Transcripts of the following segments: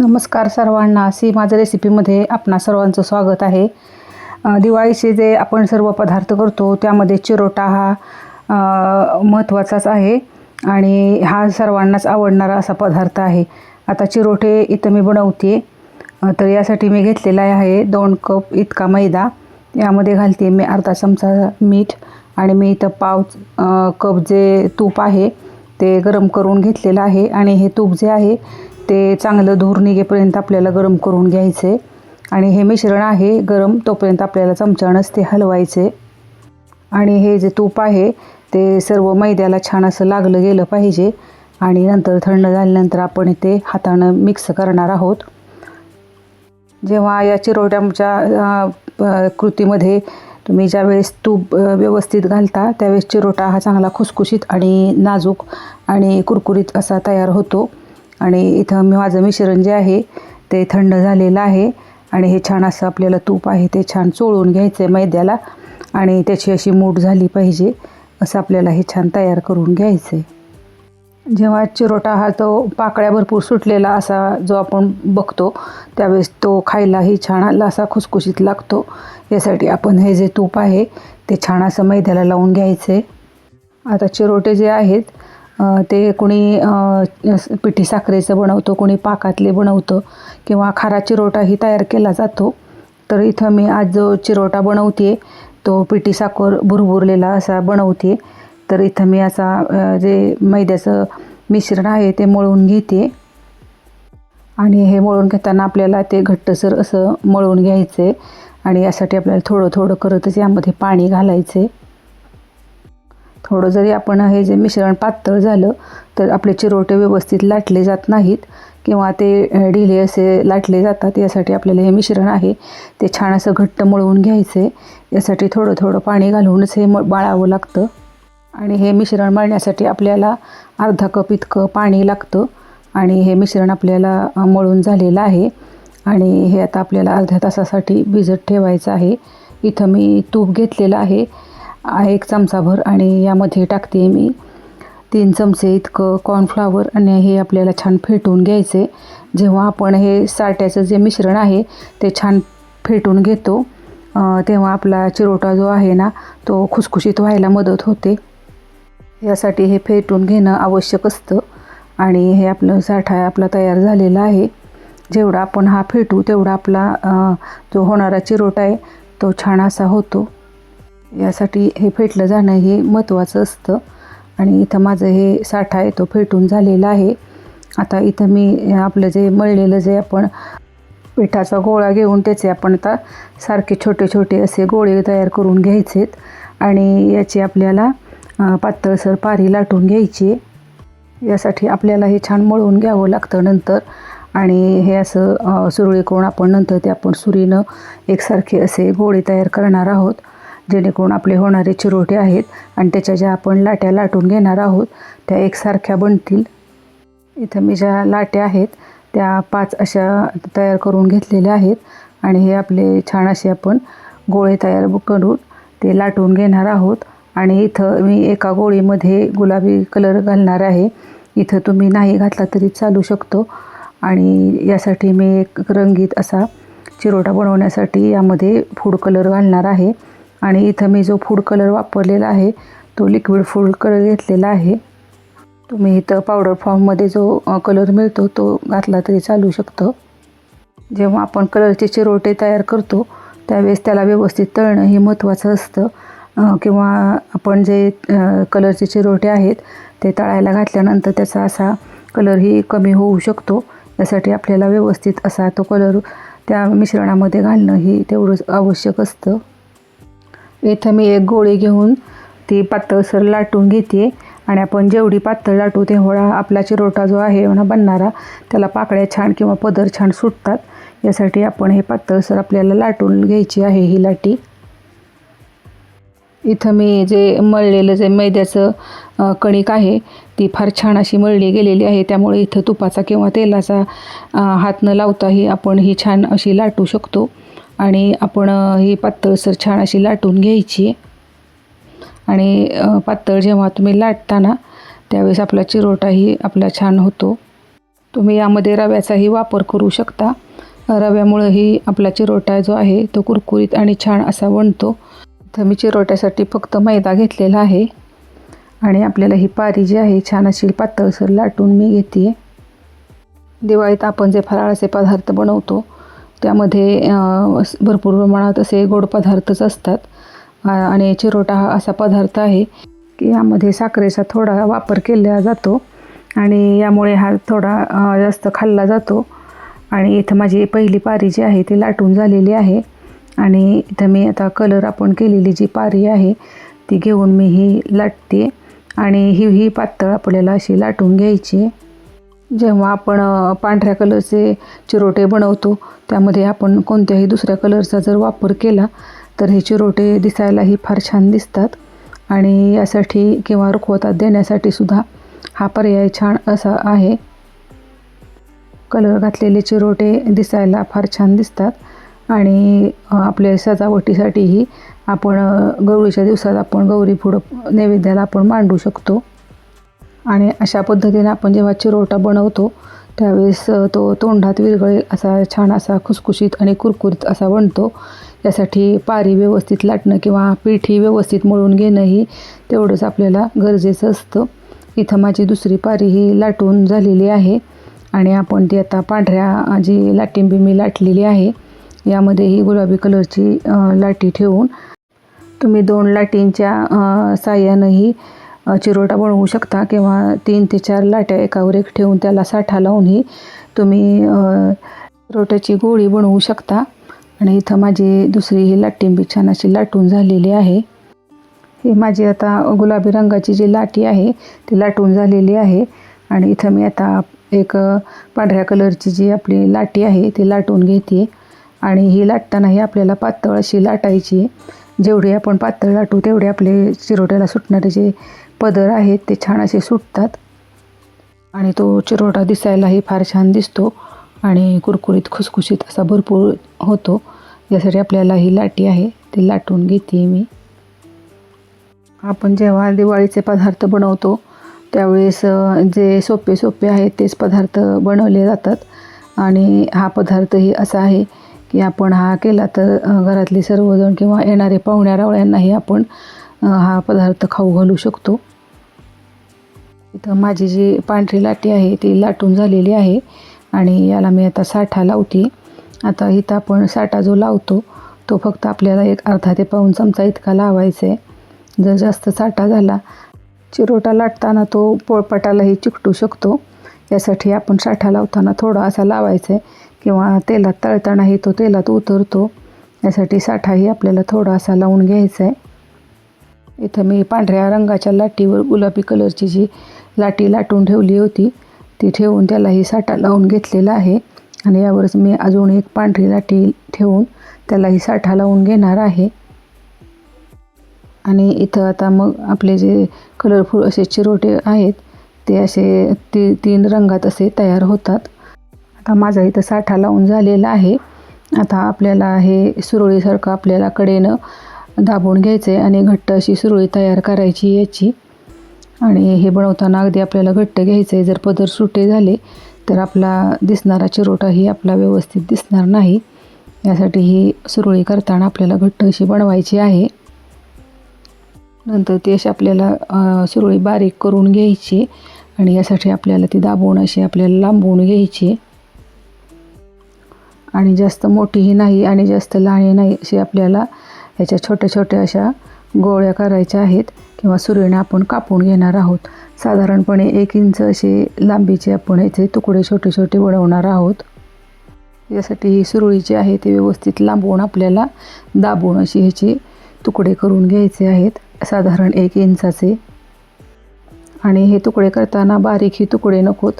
नमस्कार सर्वांना. सी माझं रेसिपीमध्ये आपणा सर्वांचं स्वागत आहे. दिवाळीचे जे आपण सर्व पदार्थ करतो त्यामध्ये चिरोटा हा महत्त्वाचाच आहे आणि हा सर्वांनाच आवडणारा असा पदार्थ आहे. आता चिरोटे इथं मी बनवते तर यासाठी मी घेतलेला आहे दोन कप इतका मैदा. यामध्ये घालते मी अर्धा चमचा मीठ आणि मी इथं पाव कप जे तूप आहे ते गरम करून घेतलेलं आहे. आणि हे तूप जे आहे ते चांगलं धूर निघेपर्यंत आपल्याला गरम करून घ्यायचे. आणि हे मिश्रण आहे गरम तोपर्यंत आपल्याला चमच्यानंच ते हलवायचे. आणि हे जे तूप आहे ते सर्व मैद्याला छान असं लागलं गेलं पाहिजे. आणि नंतर थंड झाल्यानंतर आपण ते हातानं मिक्स करणार आहोत. जेव्हा या चिरोट्याच्या कृतीमध्ये तुम्ही ज्यावेळेस तूप व्यवस्थित घालता त्यावेळेस चिरोटा हा चांगला खुसखुशीत आणि नाजूक आणि कुरकुरीत असा तयार होतो. आणि इथं मी माझं मिश्रण जे आहे ते थंड झालेलं आहे. आणि हे छान असं आपल्याला तूप आहे ते छान चोळून घ्यायचं आहे मैद्याला. आणि त्याची अशी मूठ झाली पाहिजे असं आपल्याला हे छान तयार करून घ्यायचं आहे जेव्हा चिरोटा हा तो पाकळ्या भरपूर सुटलेला असा जो आपण बघतो त्यावेळेस तो खायलाही छान असा खुसखुशीत लागतो. यासाठी आपण हे जे तूप आहे ते छान असं मैद्याला लावून घ्यायचं आहे आता चिरोटे जे आहेत ते कुणी पिठी साखरेचं बनवतो कोणी पाकातले बनवतं किंवा खारा चिरोटाही तयार केला जातो. तर इथं मी आज जो चिरोटा बनवते तो पिठी साखर भुरभुरलेला असा बनवते तर इथं मी असा जे मैद्याचं मिश्रण आहे ते मळून घेते आणि हे मळून घेताना आपल्याला ते घट्टसर असं मळून घ्यायचं आहे आणि यासाठी आपल्याला थोडं थोडं करतच यामध्ये पाणी घालायचं आहे थोडं जरी आपण हे जे मिश्रण पातळ झालं तर आपले चिरोटे व्यवस्थित लाटले जात नाहीत किंवा ते ढिले असे लाटले जातात. यासाठी आपल्याला हे मिश्रण आहे. ते छान असं घट्ट मळवून घ्यायचं. आहे यासाठी थोडं थोडं पाणी घालूनच हे म बाळावं लागतं. आणि हे मिश्रण मळण्यासाठी आपल्याला अर्धा कप इतकं पाणी लागतं. आणि हे मिश्रण आपल्याला मळून झालेलं आहे. आणि हे आता आपल्याला अर्ध्या तासासाठी भिजत ठेवायचं आहे. इथं मी तूप घेतलेलं आहे. एक चमचाभर आणि यामध्ये टाकते मी. तीन चमचे इतकं कॉर्नफ्लावर आणि हे आपल्याला छान फेटून घ्यायचे जेव्हा आपण हे साठ्याचं जे मिश्रण आहे ते छान फेटून घेतो तेव्हा आपला चिरोटा जो आहे ना तो खुसखुशीत व्हायला मदत होते. यासाठी हे फेटून घेणं आवश्यक असतं आणि हे आपलं साठा आपला तयार झालेला आहे. जेवढा आपण हा फेटू तेवढा आपला जो होणारा चिरोटा आहे तो छान असा होतो. यासाठी हे फेटलं जाणं हे महत्त्वाचं असतं. आणि इथं माझं हे साठा आहे तो फेटून झालेला आहे. आता इथं मी आपलं जे मळलेलं जे आपण पिठाचा गोळा घेऊन त्याचे आपण आता सारखे छोटे छोटे असे गोळे तयार करून घ्यायचेत. आणि याची आपल्याला पातळसर पारी लाटून घ्यायची आहे. यासाठी आपल्याला हे छान मळून घ्यावं लागतं नंतर. आणि हे असं सुरळी करून आपण नंतर ते आपण सुरीनं एकसारखे असे गोळे तयार करणार आहोत. जेणेकरून आपले होणारे चिरोटे आहेत आणि त्याच्या ज्या आपण लाट्या लाटून घेणार आहोत त्या एकसारख्या बनतील. इथं मी ज्या लाट्या आहेत त्या पाच अशा तयार करून घेतलेल्या आहेत आणि हे आपले छान असे आपण गोळे तयार करून ते लाटून घेणार आहोत. आणि इथं मी एका गोळीमध्ये गुलाबी कलर घालणार आहे. इथं तुम्ही नाही घातला तरी चालू शकतो. आणि यासाठी मी एक रंगीत असा चिरोटा बनवण्यासाठी यामध्ये फूड कलर घालणार आहे. आणि इथं मी जो फूड कलर वापरलेला आहे तो लिक्विड फूड कलर घेतलेला आहे. तुम्ही इथं पावडर फॉर्ममध्ये जो कलर मिळतो तो घातला तरी चालू शकतं. जेव्हा आपण कलरचे चिरोटे तयार करतो त्यावेळेस त्याला व्यवस्थित तळणं हे महत्त्वाचं असतं. किंवा आपण जे कलरचे चिरोटे आहेत ते तळायला घातल्यानंतर त्याचा असा कलरही कमी होऊ शकतो. यासाठी आपल्याला व्यवस्थित असा तो कलर त्या मिश्रणामध्ये घालणं ही तेवढंच आवश्यक असतं. इथं मी एक गोळी घेऊन ती पातळसर लाटून घेते. आणि आपण जेवढी पातळ लाटू तेवढा आपला चिरोटा जो आहे ना बनणारा त्याला पाकळ्या छान किंवा पदर छान सुटतात. यासाठी आपण हे पातळसर आपल्याला लाटून घ्यायची आहे ही लाटी. इथं मी जे मळलेलं जे मैद्याचं कणिक आहे ती फार छान अशी मळली गेलेली आहे. त्यामुळे इथं तुपाचा किंवा तेलाचा हात न लावताही आपण ही छान अशी लाटू शकतो. आणि आपण ही पातळसर छान अशी लाटून घ्यायची. आणि पातळ जेव्हा तुम्ही लाटताना त्यावेळेस आपला चिरोटाही आपला छान होतो. तुम्ही यामध्ये रव्याचाही वापर करू शकता. रव्यामुळंही आपला चिरोटा जो आहे तो कुरकुरीत आणि छान असा बनतो. तर मी चिरोट्यासाठी फक्त मैदा घेतलेला आहे. आणि आपल्याला ही पारी जी आहे छान अशी पातळसर लाटून मी घेते दिवाळीत आपण जे फराळाचे पदार्थ बनवतो त्यामध्ये भरपूर प्रमाणात असे गोड पदार्थच असतात. आणि चिरोटा हा असा पदार्थ आहे की यामध्ये साखरेचा थोडा वापर केला जातो आणि यामुळे हा थोडा जास्त खाल्ला जातो. आणि इथं माझी पहिली पारी जी आहे ती लाटून झालेली आहे. आणि इथं मी आता कलर आपण केलेली जी पारी आहे ती घेऊन मी ही लाटते. आणि ही ही पातळ आपल्याला अशी लाटून घ्यायची. आहे जेव्हा आपण पांढऱ्या कलरचे चिरोटे बनवतो त्यामध्ये आपण कोणत्याही दुसऱ्या कलरचा जर वापर केला तर हे चिरोटे दिसायलाही फार छान दिसतात. आणि यासाठी किंवा रुखवतात देण्यासाठी सुद्धा हा पर्याय छान असा आहे. कलर घातलेले चिरोटे दिसायला फार छान दिसतात. आणि आपल्या सजावटीसाठीही आपण गौरीच्या दिवसात आपण गौरी पुढं नैवेद्याला आपण मांडू शकतो. आणि अशा पद्धतीने आपण जेव्हा चिरोटा बनवतो त्यावेळेस तो तोंडात विरघळेल असा छान असा खुसखुशीत आणि कुरकुरीत असा बनतो. यासाठी पारी व्यवस्थित लाटणं किंवा पिठी व्यवस्थित मळून घेणंही तेवढंच आपल्याला गरजेचं असतं. इथं माझी दुसरी पारी ही लाटून झालेली आहे आणि आपण ती आता पांढऱ्या जी लाटिंबी मी लाटलेली आहे यामध्ये ही गुलाबी कलरची लाटी ठेवून तुम्ही दोन लाटींच्या साह्यानंही चिरोटा बनवू शकता किंवा तीन ते चार लाट्या एकावर एक ठेवून त्याला साठा लावूनही तुम्ही रोट्याची चिरोट्याची गोळी बनवू शकता. आणि इथं माझी दुसरी ही लाटिंबी छान अशी लाटून झालेली आहे. ही माझी आता गुलाबी रंगाची जी लाटी आहे ती लाटून झालेली आहे. आणि इथं मी आता एक पांढऱ्या कलरची जी आपली लाटी आहे ती लाटून घेते. आणि ही लाटतानाही आपल्याला पातळ अशी लाटायची. आहे. जेवढी आपण पातळ लाटू तेवढे आपले चिरोट्याला सुटणारे जे पदर आहेत ते छान असे सुटतात. आणि तो चिरोटा दिसायलाही फार छान दिसतो आणि कुरकुरीत खुसखुशीत असा भरपूर होतो. यासाठी आपल्याला ही लाटी आहे ती लाटून घेते मी. आपण जेव्हा दिवाळीचे पदार्थ बनवतो त्यावेळेस जे सोपे सोपे आहेत तेच पदार्थ बनवले जातात. आणि हा पदार्थही असा आहे की आपण हा केला तर घरातले सर्वजण किंवा येणारे पाहुण्या रावळ्यांनाही आपण हा पदार्थ खाऊ घालू शकतो. इथं माझी जी पांढरी लाटी आहे ती लाटून झालेली आहे आणि याला मी आता साठा लावते. आता इथं आपण साठा जो लावतो तो फक्त आपल्याला एक अर्धा ते पाऊण चमचा इतका लावायचा आहे. जर जास्त साठा झाला चिरोटा लाटताना तो पोळपाटालाही चिकटू शकतो. यासाठी आपण साठा लावताना थोडा असा लावायचा आहे किंवा तेलात तळतानाही तो तेलात उतरतो. यासाठी साठाही आपल्याला थोडा असा लावून घ्यायचा आहे. इथं मी पांढऱ्या रंगाच्या लाटीवर गुलाबी कलरची जी लाटी लाटून ठेवली होती. ती ठेवून त्यालाही साठा लावून घेतलेला आहे. आणि यावरच मी अजून एक पांढरी लाटी ठेवून त्यालाही साठा लावून घेणार आहे. आणि इथं आता मग आपले जे कलरफुल असे चिरोटे आहेत ते असे ती तीन रंगात असे तयार होतात. आता माझा इथं साठा लावून झालेला आहे. आता आपल्याला हे सुरळीसारखं आपल्याला कडेनं दाबून घ्यायचं आहे आणि घट्ट अशी सुरळी तयार करायची याची. आणि हे बनवताना अगदी आपल्याला घट्ट घ्यायचं आहे जर पदर सुटे झाले तर आपला दिसणारा चिरोटाही आपला व्यवस्थित दिसणार नाही. यासाठी ही सुरळी करताना आपल्याला घट्ट अशी बनवायची आहे. नंतर ती अशी आपल्याला सुरळी बारीक करून घ्यायची आणि यासाठी आपल्याला ती दाबवून अशी आपल्याला लांबवून घ्यायची. आणि जास्त मोठीही नाही आणि जास्त लहानही नाही अशी आपल्याला ह्याच्या छोट्या छोट्या अशा गोळ्या करायच्या आहेत. किंवा सुरीने आपण कापून घेणार आहोत. साधारणपणे एक इंच असे लांबीचे आपण याचे तुकडे छोटे छोटे वळवणार आहोत. यासाठी ही सुरळी जी आहे ते व्यवस्थित लांबवून आपल्याला दाबून अशी ह्याचे तुकडे करून घ्यायचे आहेत. साधारण एक इंचाचे. आणि हे तुकडे करताना बारीकही तुकडे नकोत.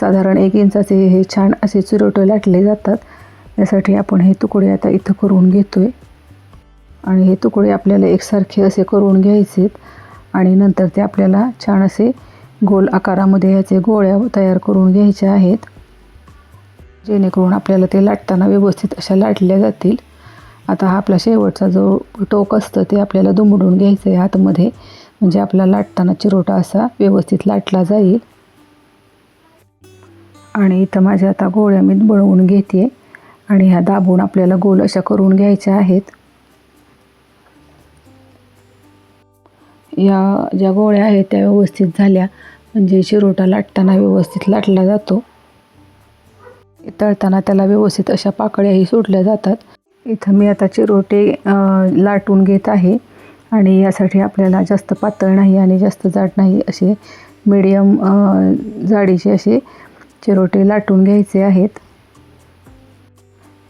साधारण एक इंचाचे हे छान असे चिरोटे लाटले जातात. यासाठी आपण हे तुकडे आता इथं करून घेतो आहे आणि हे तुकडे आपल्याला एकसारखे असे करून घ्यायचेत. आणि नंतर ते आपल्याला छान असे गोल आकारामध्ये ह्याचे गोळ्या तयार करून घ्यायच्या आहेत. जेणेकरून आपल्याला ते लाटताना व्यवस्थित अशा लाटल्या जातील. आता हा आपला शेवटचा जो टोक असतं ते आपल्याला दुमडून घ्यायचं आहे आतमध्ये म्हणजे आपला लाटताना चिरोटा असा व्यवस्थित लाटला जाईल. आणि इथं माझ्या आता गोळ्या मी बनवून घेते आणि ह्या दाबून आपल्याला गोल अशा करून घ्यायच्या आहेत. या ज्या गोळ्या आहेत त्या व्यवस्थित झाल्या. म्हणजे चिरोटा लाटताना व्यवस्थित लाटला जातो. तळताना त्याला व्यवस्थित अशा पाकळ्याही सोडल्या जातात. इथं मी आता चिरोटे लाटून घेत आहे. आणि यासाठी आपल्याला जास्त पातळ नाही आणि जास्त जाड नाही असे मिडियम जाडीचे असे चिरोटे लाटून घ्यायचे आहेत.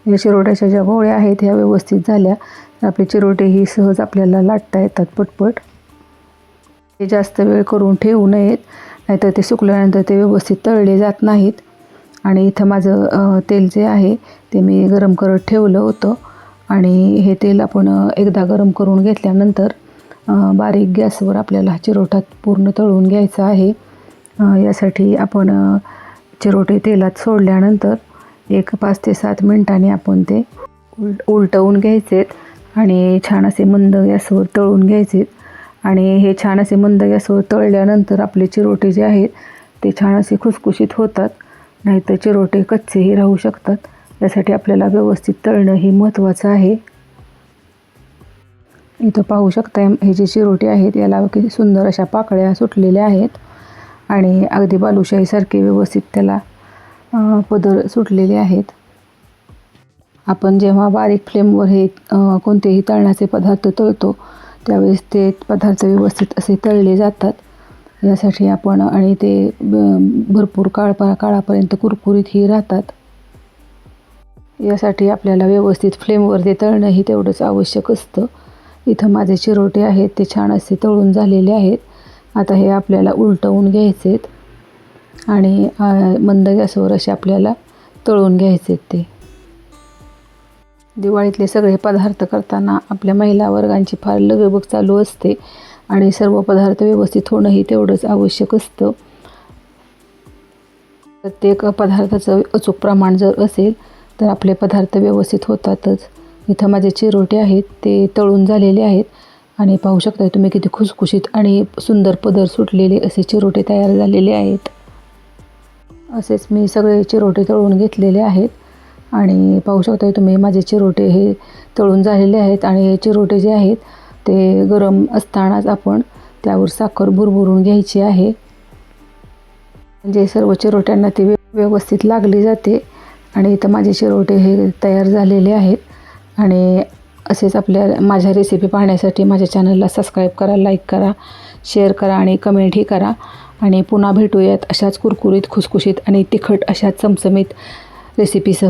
या चिरोट्याच्या ज्या गोळ्या आहेत ह्या व्यवस्थित झाल्या. आपले चिरोटे ही सहज आपल्याला लाटता येतात पटपट. ते जास्त वेळ करून ठेवू नयेत. नाहीतर ते सुकल्यानंतर ते व्यवस्थित तळले जात नाहीत. आणि इथं माझं तेल जे आहे ते मी गरम करत ठेवलं होतं. आणि हे तेल आपण एकदा गरम करून घेतल्यानंतर बारीक गॅसवर आपल्याला हा चिरोटा पूर्ण तळून घ्यायचा आहे. यासाठी आपण चिरोटे तेलात सोडल्यानंतर एक पाच ते सात मिनटांनी आपण ते उल उलटवून घ्यायचेत. आणि छान असे मंद गॅसवर तळून घ्यायचेत. आणि हे छान असे मंद गॅसवर तळल्यानंतर आपले चिरोटे जे आहेत ते छान असे खुसखुशीत होतात. नाहीतर चिरोटे कच्चेही राहू शकतात. यासाठी आपल्याला व्यवस्थित तळणं हे महत्त्वाचं आहे. इथं पाहू शकता हे जे चिरोटे आहेत याला किती सुंदर अशा पाकळ्या सुटलेल्या आहेत. आणि अगदी बालुशाहीसारखे व्यवस्थित त्याला पदर सुटलेले आहेत. आपण जेव्हा बारीक फ्लेमवर हे कोणतेही तळण्याचे पदार्थ तळतो त्यावेळेस ते पदार्थ व्यवस्थित असे तळले जातात. यासाठी आपण आणि ते भरपूर काळ काळापर्यंत कुरकुरीतही राहतात. यासाठी आपल्याला व्यवस्थित फ्लेमवर ते तळणंही तेवढंच आवश्यक असतं. इथं माझे चिरोटे आहेत ते छान असे तळून झालेले आहेत. आता हे आपल्याला उलटवून घ्यायचेत आणि मंद गॅसवर असे आपल्याला तळून घ्यायचेत ते. दिवाळीतले सगळे पदार्थ करताना आपल्या महिला वर्गांची फार लगबग चालू असते आणि सर्व पदार्थ व्यवस्थित होणंही तेवढंच आवश्यक असतं. प्रत्येक पदार्थाचं अचूक प्रमाण जर असेल तर आपले पदार्थ व्यवस्थित होतातच. इथं माझे चिरोटे आहेत ते तळून झालेले आहेत. आणि पाहू शकता तुम्ही किती खुसखुशीत आणि सुंदर पदर सुटलेले असे चिरोटे तयार झालेले आहेत. असेच मी सगळे चिरोटे तळून घेतलेले आहेत. आणि पाहू शकता तुम्ही माझे चिरोटे हे तळून झालेले आहेत आणि हे चिरोटे जे आहेत ते गरम असतानाच आपण त्यावर साखर भुरभुरून घ्यायची आहे. म्हणजे सर्व चिरोट्यांना ती व्यवस्थित लागली जाते आणि इथं माझे चिरोटे हे तयार झालेले आहेत. आणि असेच आपल्या माझ्या रेसिपी पाहण्यासाठी माझ्या चॅनलला सबस्क्राईब करा लाईक करा शेअर करा आणि कमेंटही करा. आणि पुन्हा भेटूयात अशाच कुरकुरीत खुसखुशीत आणि तिखट अशा चमचमीत रेसिपीसह